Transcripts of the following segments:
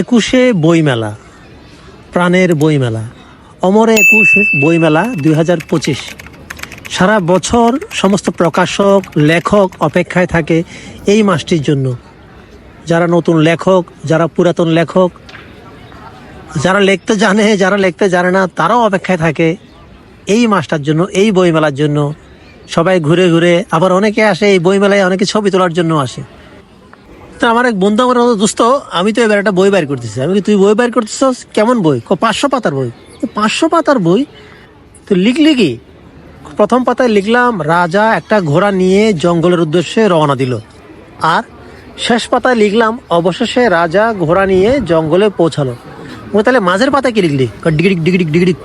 একুশে বইমেলা, প্রাণের বইমেলা, অমর একুশ বইমেলা দুই হাজার পঁচিশ। সারা বছর সমস্ত প্রকাশক, লেখক অপেক্ষায় থাকে এই মাসটির জন্য। যারা নতুন লেখক, যারা পুরাতন লেখক, যারা লিখতে জানে, যারা লিখতে জানে না, তারাও অপেক্ষায় থাকে এই মাসটার জন্য, এই বইমেলার জন্য। সবাই ঘুরে ঘুরে, আবার অনেকে আসে এই বইমেলায়, অনেকে ছবি তোলার জন্য আসে। তো আমার এক বন্ধু আমার দোস্ত, আমি তো এবার একটা বই বাইর করতেছি। আমি তুই বই বাইর করতেছস? কেমন বই? পাঁচশো পাতার বই। পাঁচশো পাতার বই তো লিখলি কি? প্রথম পাতায় লিখলাম, রাজা একটা ঘোড়া নিয়ে জঙ্গলের উদ্দেশ্যে রওনা দিল। আর শেষ পাতায় লিখলাম, অবশেষে রাজা ঘোড়া নিয়ে জঙ্গলে পৌঁছালো। ও তাহলে মাঝের পাতায় কি লিখলি? ক ডিগিডিক ডিগিডিক ডিগিডিক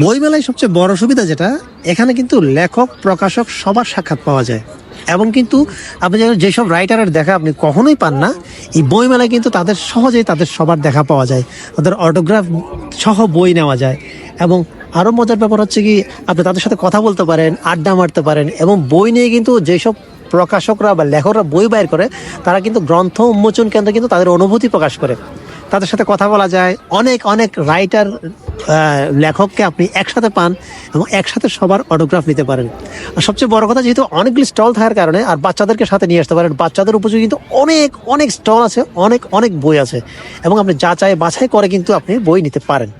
বইমেলায় সবচেয়ে বড় সুবিধা যেটা, এখানে কিন্তু লেখক, প্রকাশক সবার সাক্ষাৎ পাওয়া যায়। এবং কিন্তু আপনি যেসব রাইটারের দেখা আপনি কখনোই পান না, এই বইমেলায় কিন্তু তাদের সহজেই তাদের সবার দেখা পাওয়া যায়। তাদের অটোগ্রাফ সহ বই নেওয়া যায়। এবং আরও মজার ব্যাপার হচ্ছে কি, আপনি তাদের সাথে কথা বলতে পারেন, আড্ডা মারতে পারেন এবং বই নিয়ে কিন্তু যেসব প্রকাশকরা বা লেখকরা বই বাইর করে, তারা কিন্তু গ্রন্থ উন্মোচন কেন্দ্রে কিন্তু তাদের অনুভূতি প্রকাশ করে। তাদের সাথে কথা বলা যায়। অনেক অনেক রাইটার লেখককে আপনি একসাথে পান এবং একসাথে সবার অটোগ্রাফ নিতে পারেন। আর সবচেয়ে বড় কথা, যেহেতু অনেকগুলি স্টল থাকার কারণে আর বাচ্চাদেরকে সাথে নিয়ে আসতে পারেন, বাচ্চাদের উপযোগী কিন্তু অনেক অনেক স্টল আছে, অনেক অনেক বই আছে এবং আপনি যা চায় বাছাই করে কিন্তু আপনি বই নিতে পারেন।